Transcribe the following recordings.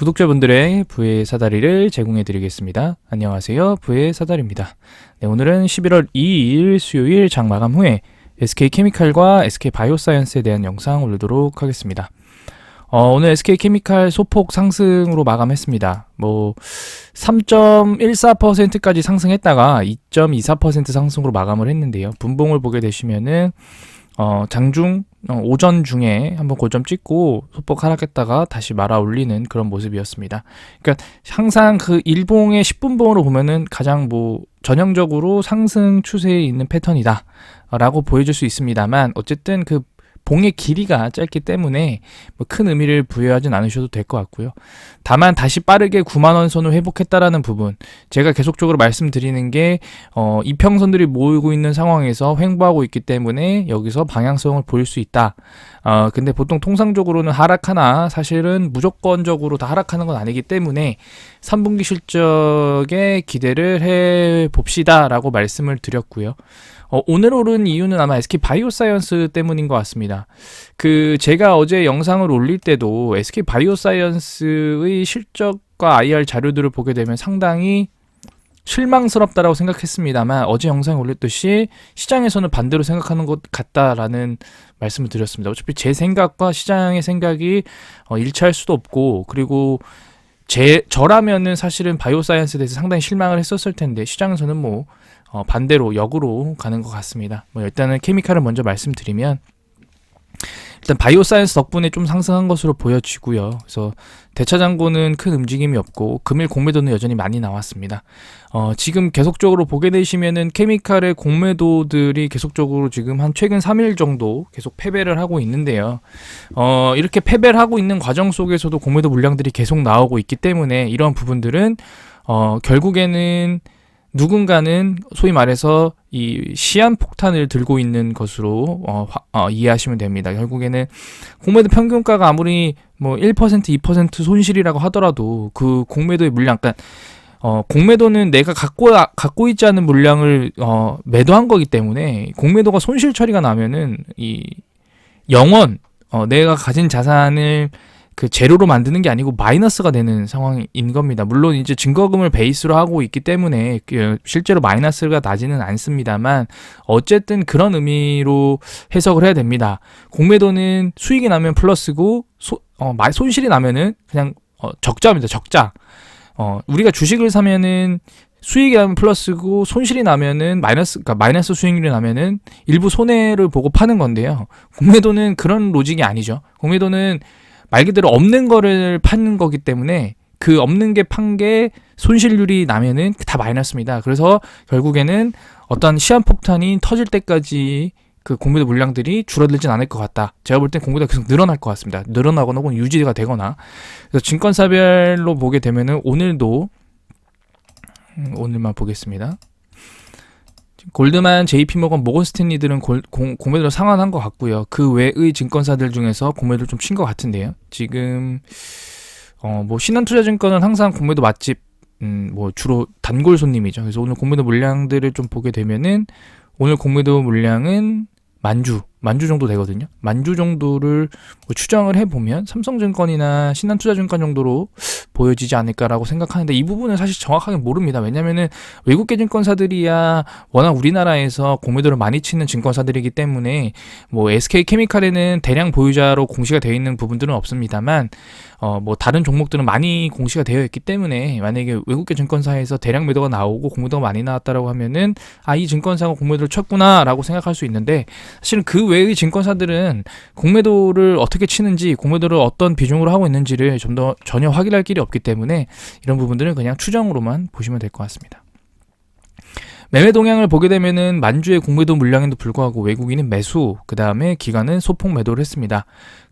구독자분들의 부의 사다리를 제공해 드리겠습니다. 안녕하세요. 부의 사다리입니다. 네, 오늘은 11월 2일 수요일 장 마감 후에 SK 케미칼과 SK 바이오사이언스에 대한 영상 올리도록 하겠습니다. 어, 오늘 SK 케미칼 소폭 상승으로 마감했습니다. 뭐 3.14%까지 상승했다가 2.24% 상승으로 마감을 했는데요. 분봉을 보게 되시면은 어, 장중 어, 오전 중에 한번 고점 찍고 소폭 하락했다가 다시 말아 올리는 그런 모습이었습니다. 그러니까 항상 그 일봉의 10분봉으로 보면은 가장 뭐 전형적으로 상승 추세에 있는 패턴이다 라고 보여줄 수 있습니다만 어쨌든 그 봉의 길이가 짧기 때문에 뭐 큰 의미를 부여하진 않으셔도 될 것 같고요. 다만 다시 빠르게 9만 원 선을 회복했다라는 부분, 제가 계속적으로 말씀드리는 게 어, 이평선들이 모이고 있는 상황에서 횡보하고 있기 때문에 여기서 방향성을 보일 수 있다. 어, 근데 보통 통상적으로는 하락하나 사실은 무조건적으로 다 하락하는 건 아니기 때문에 3분기 실적에 기대를 해 봅시다라고 말씀을 드렸고요. 어, 오늘 오른 이유는 아마 SK 바이오사이언스 때문인 것 같습니다. 그 제가 어제 영상을 올릴 때도 SK 바이오사이언스의 실적과 IR 자료들을 보게 되면 상당히 실망스럽다라고 생각했습니다만 어제 영상에 올렸듯이 시장에서는 반대로 생각하는 것 같다라는 말씀을 드렸습니다. 어차피 제 생각과 시장의 생각이 어, 일치할 수도 없고 그리고 제 저라면은 사실은 바이오사이언스에 대해서 상당히 실망을 했었을 텐데 시장에서는 뭐 어, 반대로 역으로 가는 것 같습니다. 뭐 일단은 케미칼을 먼저 말씀드리면 일단 바이오 사이언스 덕분에 좀 상승한 것으로 보여지고요. 그래서 대차장고는 큰 움직임이 없고 금일 공매도는 여전히 많이 나왔습니다. 어, 지금 계속적으로 보게 되시면은 케미칼의 공매도들이 계속적으로 지금 한 최근 3일 정도 계속 패배를 하고 있는데요. 어, 이렇게 패배를 하고 있는 과정 속에서도 공매도 물량들이 계속 나오고 있기 때문에 이런 부분들은 어, 결국에는 누군가는 소위 말해서 이 시한 폭탄을 들고 있는 것으로 어, 화, 어, 이해하시면 됩니다. 결국에는 공매도 평균가가 아무리 뭐 1% 2% 손실이라고 하더라도 그 공매도의 물량, 그러니까 어, 공매도는 내가 갖고 갖고 있지 않은 물량을 어, 매도한 거기 때문에 공매도가 손실 처리가 나면은 이 영원 어, 내가 가진 자산을 그 제로로 만드는 게 아니고 마이너스가 되는 상황인 겁니다. 물론 이제 증거금을 베이스로 하고 있기 때문에 그 실제로 마이너스가 나지는 않습니다만 어쨌든 그런 의미로 해석을 해야 됩니다. 공매도는 수익이 나면 플러스고 소, 어, 손실이 나면은 그냥 어, 적자입니다. 적자. 어, 우리가 주식을 사면은 수익이 나면 플러스고 손실이 나면은 마이너스 그러니까 마이너스 수익률이 나면은 일부 손해를 보고 파는 건데요. 공매도는 그런 로직이 아니죠. 공매도는 말 그대로 없는 거를 파는 거기 때문에 그 없는 게 판 게 손실률이 나면은 다 마이너스입니다. 그래서 결국에는 어떤 시한폭탄이 터질 때까지 그 공매도 물량들이 줄어들진 않을 것 같다. 제가 볼 땐 공매도가 계속 늘어날 것 같습니다. 늘어나거나 혹은 유지가 되거나. 그래서 증권사별로 보게 되면은 오늘도 음, 오늘만 보겠습니다. 골드만, JP모건, 모건스탠리들은 공, 공매도를 상환한 것 같고요. 그 외의 증권사들 중에서 공매도를 좀 친 것 같은데요. 지금 어, 뭐 신한투자증권은 항상 공매도 맛집 음, 뭐 주로 단골 손님이죠. 그래서 오늘 공매도 물량들을 좀 보게 되면은 오늘 공매도 물량은 만주, 만주 정도 되거든요. 만주 정도를 뭐 추정을 해보면 삼성증권이나 신한투자증권 정도로 보여지지 않을까라고 생각하는데 이 부분은 사실 정확하게 모릅니다. 왜냐면은 외국계 증권사들이야 워낙 우리나라에서 공매도를 많이 치는 증권사들이기 때문에 뭐 SK케미칼에는 대량 보유자로 공시가 되어 있는 부분들은 없습니다만 어, 뭐 다른 종목들은 많이 공시가 되어 있기 때문에 만약에 외국계 증권사에서 대량 매도가 나오고 공매도가 많이 나왔다라고 하면은 아 이 증권사가 공매도를 쳤구나라고 생각할 수 있는데 사실은 그 외의 증권사들은 공매도를 어떻게 치는지 공매도를 어떤 비중으로 하고 있는지를 좀 더 전혀 확인할 길이 없기 때문에 이런 부분들은 그냥 추정으로만 보시면 될 것 같습니다. 매매 동향을 보게 되면은 만주의 공매도 물량에도 불구하고 외국인은 매수, 그 다음에 기관은 소폭 매도를 했습니다.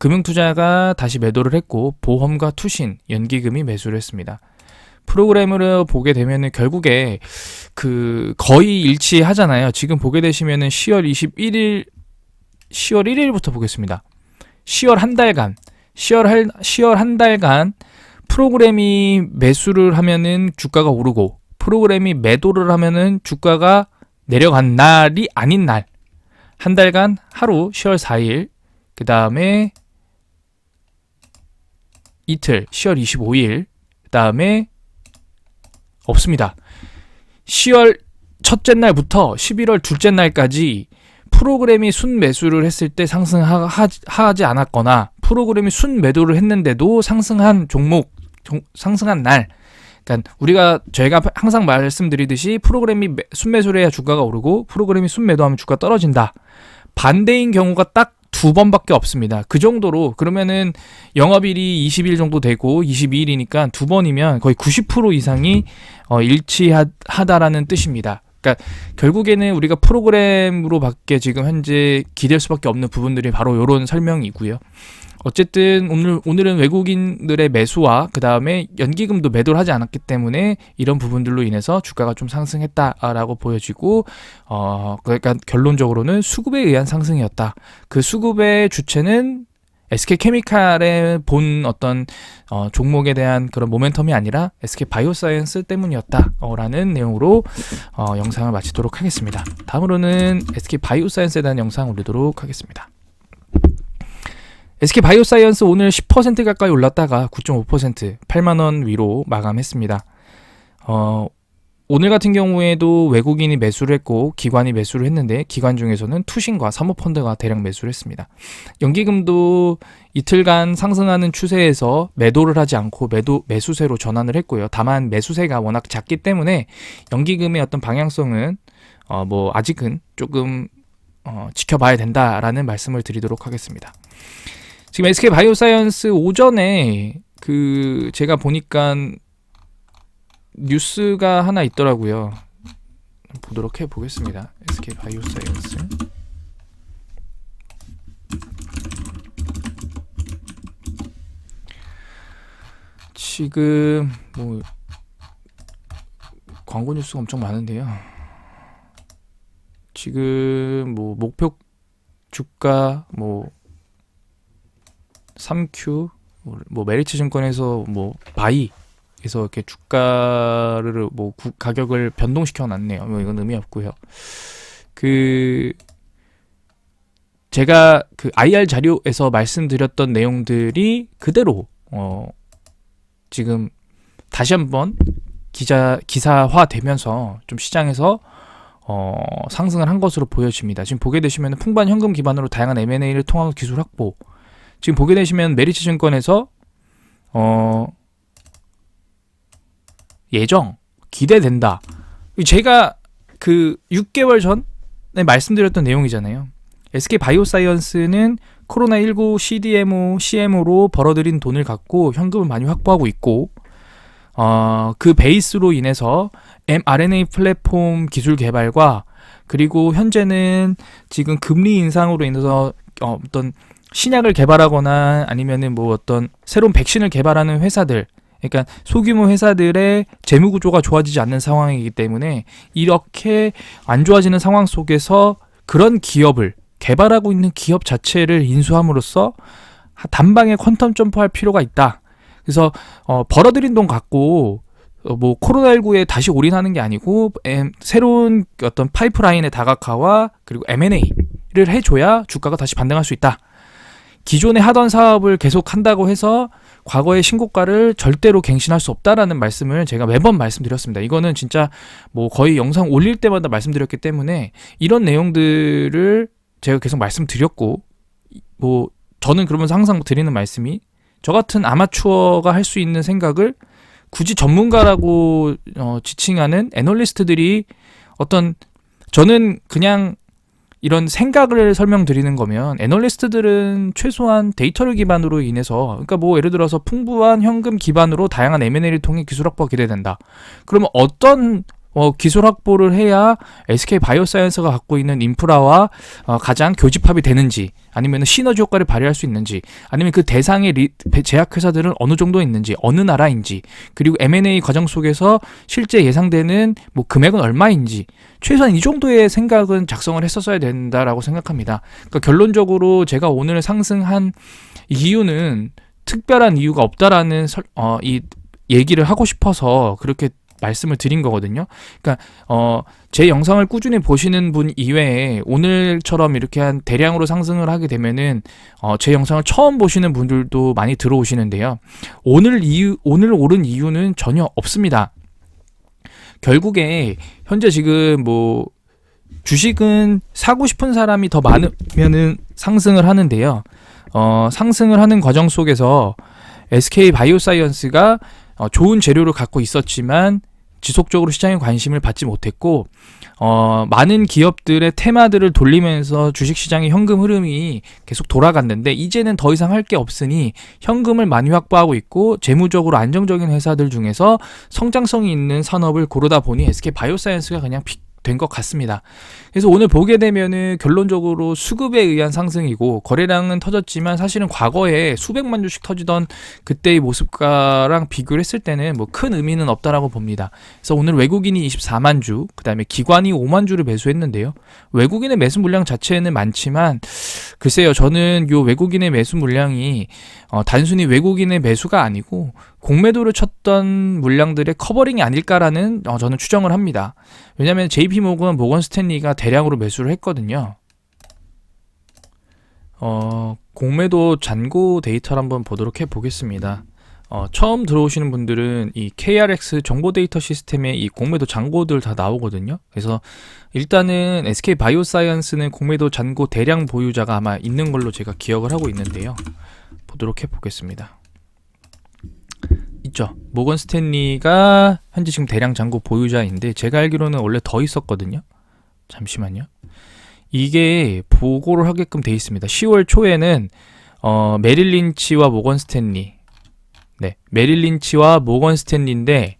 금융투자가 다시 매도를 했고 보험과 투신, 연기금이 매수를 했습니다. 프로그램을 보게 되면은 결국에 그 거의 일치하잖아요. 지금 보게 되시면은 10월 21일 10월 1일부터 보겠습니다. 10월 한 달간 10월 한 10월 한 달간 프로그램이 매수를 하면은 주가가 오르고 프로그램이 매도를 하면은 주가가 내려간 날이 아닌 날. 한 달간 하루 10월 4일. 그 다음에 이틀 10월 25일 그 다음에 없습니다. 10월 첫째 날부터 11월 둘째 날까지 프로그램이 순 매수를 했을 때 상승하지 않았거나 프로그램이 순 매도를 했는데도 상승한 종목 종- 상승한 날 그러니까 우리가 저희가 항상 말씀드리듯이 프로그램이 매- 순매수를 해야 주가가 오르고 프로그램이 순매도하면 주가 떨어진다. 반대인 경우가 딱 두 번밖에 없습니다. 그 정도로 그러면은 영업일이 20일 정도 되고 22일이니까 두 번이면 거의 90% 이상이 어, 일치하다라는 뜻입니다. 그러니까 결국에는 우리가 프로그램으로밖에 지금 현재 기댈 수밖에 없는 부분들이 바로 이런 설명이고요. 어쨌든 오늘 오늘은 외국인들의 매수와 그 다음에 연기금도 매도를 하지 않았기 때문에 이런 부분들로 인해서 주가가 좀 상승했다라고 보여지고 어 그러니까 결론적으로는 수급에 의한 상승이었다. 그 수급의 주체는 SK 케미칼의 본 어떤 어, 종목에 대한 그런 모멘텀이 아니라 SK 바이오사이언스 때문이었다라는 내용으로 어, 영상을 마치도록 하겠습니다. 다음으로는 SK 바이오사이언스에 대한 영상 올리도록 하겠습니다. SK 바이오사이언스 오늘 10% 가까이 올랐다가 9.5% 8만 원 위로 마감했습니다. 어, 오늘 같은 경우에도 외국인이 매수를 했고 기관이 매수를 했는데 기관 중에서는 투신과 사모펀드가 대량 매수를 했습니다. 연기금도 이틀간 상승하는 추세에서 매도를 하지 않고 매도 매수세로 전환을 했고요. 다만 매수세가 워낙 작기 때문에 연기금의 어떤 방향성은 어, 뭐 아직은 조금 어, 지켜봐야 된다라는 말씀을 드리도록 하겠습니다. 지금 SK 바이오사이언스 오전에 그 제가 보니까 뉴스가 하나 있더라고요. 보도록 해 보겠습니다. SK 바이오사이언스. 지금 뭐 광고 뉴스가 엄청 많은데요. 지금 뭐 목표 주가 뭐 3Q 뭐 메리츠 증권에서 뭐 바이 에서 이렇게 주가를 뭐 구- 가격을 변동시켜 놨네요. 뭐 이건 의미 없고요. 그 제가 그 IR 자료에서 말씀드렸던 내용들이 그대로 어 지금 다시 한번 기자 기사화 되면서 좀 시장에서 어, 상승을 한 것으로 보여집니다. 지금 보게 되시면 풍부한 현금 기반으로 다양한 M&A를 통한 기술 확보. 지금 보게 되시면 메리츠 증권에서 어, 예정 기대된다. 제가 그 6개월 전에 말씀드렸던 내용이잖아요. SK 바이오사이언스는 코로나19 CDMO, CMO로 벌어들인 돈을 갖고 현금을 많이 확보하고 있고 어, 그 베이스로 인해서 mRNA 플랫폼 기술 개발과 그리고 현재는 지금 금리 인상으로 인해서 어, 어떤 신약을 개발하거나 아니면은 뭐 어떤 새로운 백신을 개발하는 회사들 그러니까 소규모 회사들의 재무 구조가 좋아지지 않는 상황이기 때문에 이렇게 안 좋아지는 상황 속에서 그런 기업을 개발하고 있는 기업 자체를 인수함으로써 단방에 퀀텀 점프할 필요가 있다. 그래서 어, 벌어들인 돈 갖고 어, 뭐 코로나19에 다시 올인하는 게 아니고 엠, 새로운 어떤 파이프라인의 다각화와 그리고 M&A를 해줘야 주가가 다시 반등할 수 있다. 기존에 하던 사업을 계속 한다고 해서 과거의 신고가를 절대로 갱신할 수 없다라는 말씀을 제가 매번 말씀드렸습니다. 이거는 진짜 뭐 거의 영상 올릴 때마다 말씀드렸기 때문에 이런 내용들을 제가 계속 말씀드렸고 뭐 저는 그러면서 항상 드리는 말씀이 저 같은 아마추어가 할 수 있는 생각을 굳이 전문가라고 어, 지칭하는 애널리스트들이 어떤 저는 그냥 이런 생각을 설명드리는 거면 애널리스트들은 최소한 데이터를 기반으로 인해서 그러니까 뭐 예를 들어서 풍부한 현금 기반으로 다양한 M&A를 통해 기술 확보가 기대된다. 그러면 어떤 어, 기술 확보를 해야 SK 바이오사이언스가 갖고 있는 인프라와 어, 가장 교집합이 되는지 아니면 시너지 효과를 발휘할 수 있는지 아니면 그 대상의 리, 제약회사들은 어느 정도 있는지 어느 나라인지 그리고 M&A 과정 속에서 실제 예상되는 뭐 금액은 얼마인지 최소한 이 정도의 생각은 작성을 했었어야 된다라고 생각합니다. 그러니까 결론적으로 제가 오늘 상승한 이유는 특별한 이유가 없다라는 설, 어, 이 얘기를 하고 싶어서 그렇게 말씀을 드린 거거든요. 그러니까 어, 제 영상을 꾸준히 보시는 분 이외에 오늘처럼 이렇게 한 대량으로 상승을 하게 되면은 어, 제 영상을 처음 보시는 분들도 많이 들어오시는데요. 오늘 이유 오늘 오른 이유는 전혀 없습니다. 결국에 현재 지금 뭐 주식은 사고 싶은 사람이 더 많으면은 상승을 하는데요. 어, 상승을 하는 과정 속에서 SK 바이오사이언스가 어, 좋은 재료를 갖고 있었지만 지속적으로 시장의 관심을 받지 못했고 어, 많은 기업들의 테마들을 돌리면서 주식시장의 현금 흐름이 계속 돌아갔는데 이제는 더 이상 할 게 없으니 현금을 많이 확보하고 있고 재무적으로 안정적인 회사들 중에서 성장성이 있는 산업을 고르다 보니 SK 바이오사이언스가 그냥 픽 된 것 같습니다. 그래서 오늘 보게 되면은 결론적으로 수급에 의한 상승이고 거래량은 터졌지만 사실은 과거에 수백만 주씩 터지던 그때의 모습과랑 비교를 했을 때는 뭐 큰 의미는 없다라고 봅니다. 그래서 오늘 외국인이 24만 주, 그다음에 기관이 5만 주를 매수했는데요. 외국인의 매수 물량 자체는 많지만 글쎄요, 저는 요 외국인의 매수 물량이 어, 단순히 외국인의 매수가 아니고 공매도를 쳤던 물량들의 커버링이 아닐까라는 어, 저는 추정을 합니다. 왜냐하면 JP 모건, 모건 스탠리가 대량으로 매수를 했거든요. 어, 공매도 잔고 데이터를 한번 보도록 해 보겠습니다. 어, 처음 들어오시는 분들은 이 KRX 정보 데이터 시스템에 이 공매도 잔고들 다 나오거든요. 그래서 일단은 SK 바이오사이언스는 공매도 잔고 대량 보유자가 아마 있는 걸로 제가 기억을 하고 있는데요. 보도록 해 보겠습니다. 있죠. 모건 스탠리가 현재 지금 대량 잔고 보유자인데 제가 알기로는 원래 더 있었거든요. 잠시만요. 이게 보고를 하게끔 돼 있습니다. 10월 초에는 어, 메릴 린치와 모건 스탠리. 네. 메릴 린치와 모건 스탠리인데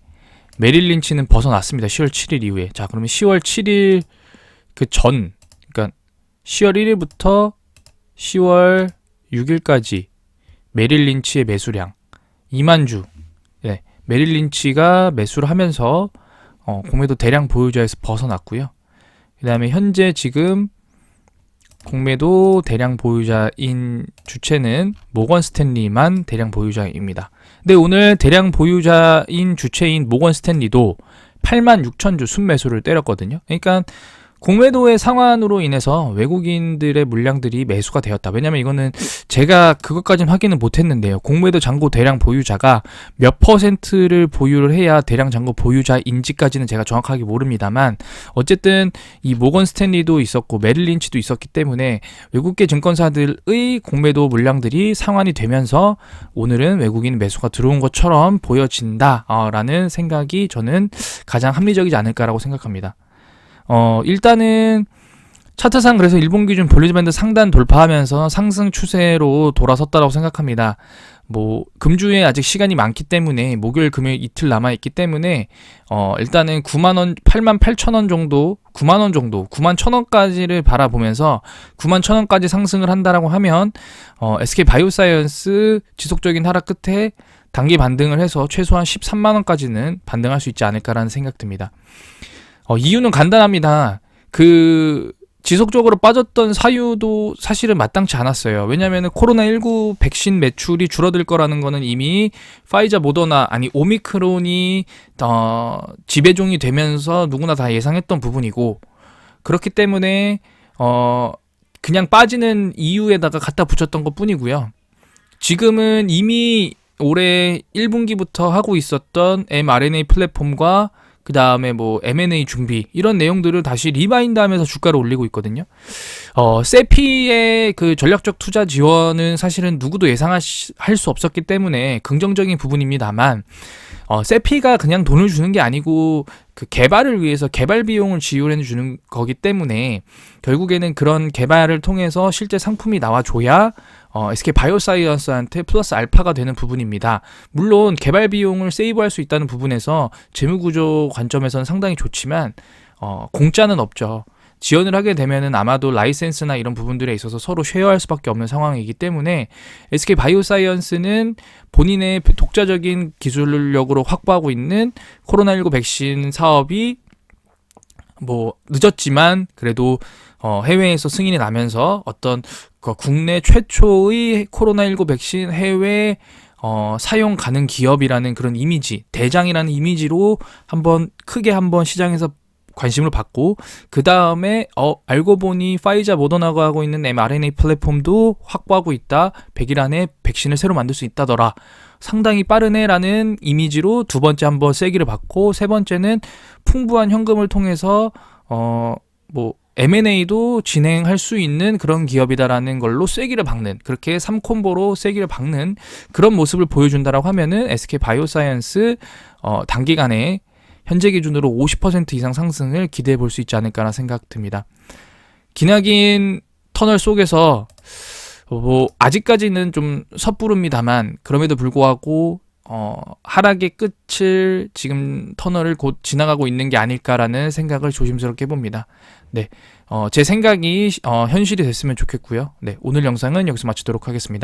메릴 린치는 벗어났습니다. 10월 7일 이후에. 자, 그러면 10월 7일 그 전 그러니까 10월 1일부터 10월 6일까지 메릴 린치의 매수량 2만 주. 네. 메릴 린치가 매수를 하면서 어, 공매도 대량 보유자에서 벗어났고요. 그 다음에 현재 지금 공매도 대량 보유자인 주체는 모건 스탠리만 대량 보유자입니다. 근데 오늘 대량 보유자인 주체인 모건 스탠리도 8만 6천 주 순매수를 때렸거든요. 그러니까 공매도의 상환으로 인해서 외국인들의 물량들이 매수가 되었다. 왜냐면 이거는 제가 그것까지는 확인은 못했는데요. 공매도 잔고 대량 보유자가 몇 퍼센트를 보유를 해야 대량 잔고 보유자인지까지는 제가 정확하게 모릅니다만 어쨌든 이 모건 스탠리도 있었고 메릴 린치도 있었기 때문에 외국계 증권사들의 공매도 물량들이 상환이 되면서 오늘은 외국인 매수가 들어온 것처럼 보여진다라는 생각이 저는 가장 합리적이지 않을까라고 생각합니다. 어, 일단은 차트상 그래서 일본 기준 볼리즈 밴드 상단 돌파하면서 상승 추세로 돌아섰다라고 생각합니다. 뭐 금주에 아직 시간이 많기 때문에 목요일 금요일 이틀 남아 있기 때문에 어 일단은 9만 원, 8만 8천 원 정도, 9만 원 정도, 9만 천 원까지를 바라보면서 9만 천 원까지 상승을 한다라고 하면 어 SK 바이오사이언스 지속적인 하락 끝에 단기 반등을 해서 최소한 13만 원까지는 반등할 수 있지 않을까라는 생각 듭니다. 어, 이유는 간단합니다. 그 지속적으로 빠졌던 사유도 사실은 마땅치 않았어요. 왜냐하면 코로나19 백신 매출이 줄어들 거라는 거는 이미 파이자 모더나 아니 오미크론이 어, 지배종이 되면서 누구나 다 예상했던 부분이고 그렇기 때문에 어, 그냥 빠지는 이유에다가 갖다 붙였던 것 뿐이고요. 지금은 이미 올해 1분기부터 하고 있었던 mRNA 플랫폼과 그 다음에 뭐 M&A 준비 이런 내용들을 다시 리바인드하면서 주가를 올리고 있거든요. 어, 세피의 그 전략적 투자 지원은 사실은 누구도 예상할 수 없었기 때문에 긍정적인 부분입니다만 어, 세피가 그냥 돈을 주는 게 아니고 그 개발을 위해서 개발 비용을 지원해 주는 거기 때문에 결국에는 그런 개발을 통해서 실제 상품이 나와줘야 어, SK 바이오사이언스한테 플러스 알파가 되는 부분입니다. 물론 개발 비용을 세이브할 수 있다는 부분에서 재무구조 관점에서는 상당히 좋지만 어, 공짜는 없죠. 지원을 하게 되면은 아마도 라이센스나 이런 부분들에 있어서 서로 쉐어할 수밖에 없는 상황이기 때문에 SK 바이오사이언스는 본인의 독자적인 기술력으로 확보하고 있는 코로나19 백신 사업이 뭐 늦었지만 그래도 어, 해외에서 승인이 나면서 어떤 그 국내 최초의 코로나19 백신 해외 어, 사용 가능 기업이라는 그런 이미지, 대장이라는 이미지로 한번 크게 한번 시장에서 관심을 받고 그 다음에 어 알고 보니 파이자 모더나가 하고 있는 mRNA 플랫폼도 확보하고 있다. 100일 안에 백신을 새로 만들 수 있다더라. 상당히 빠르네라는 이미지로 두 번째 한번 세기를 받고 세 번째는 풍부한 현금을 통해서 어뭐 M&A도 진행할 수 있는 그런 기업이다라는 걸로 쐐기를 박는 그렇게 3콤보로 쐐기를 박는 그런 모습을 보여준다라고 하면은 SK 바이오사이언스 어 단기간에 현재 기준으로 50% 이상 상승을 기대해 볼 수 있지 않을까라 생각 듭니다. 기나긴 터널 속에서 뭐 아직까지는 좀 섣부릅니다만 그럼에도 불구하고 어 하락의 끝을 지금 터널을 곧 지나가고 있는 게 아닐까라는 생각을 조심스럽게 해봅니다. 네, 어, 제 생각이 어, 현실이 됐으면 좋겠고요. 네, 오늘 영상은 여기서 마치도록 하겠습니다.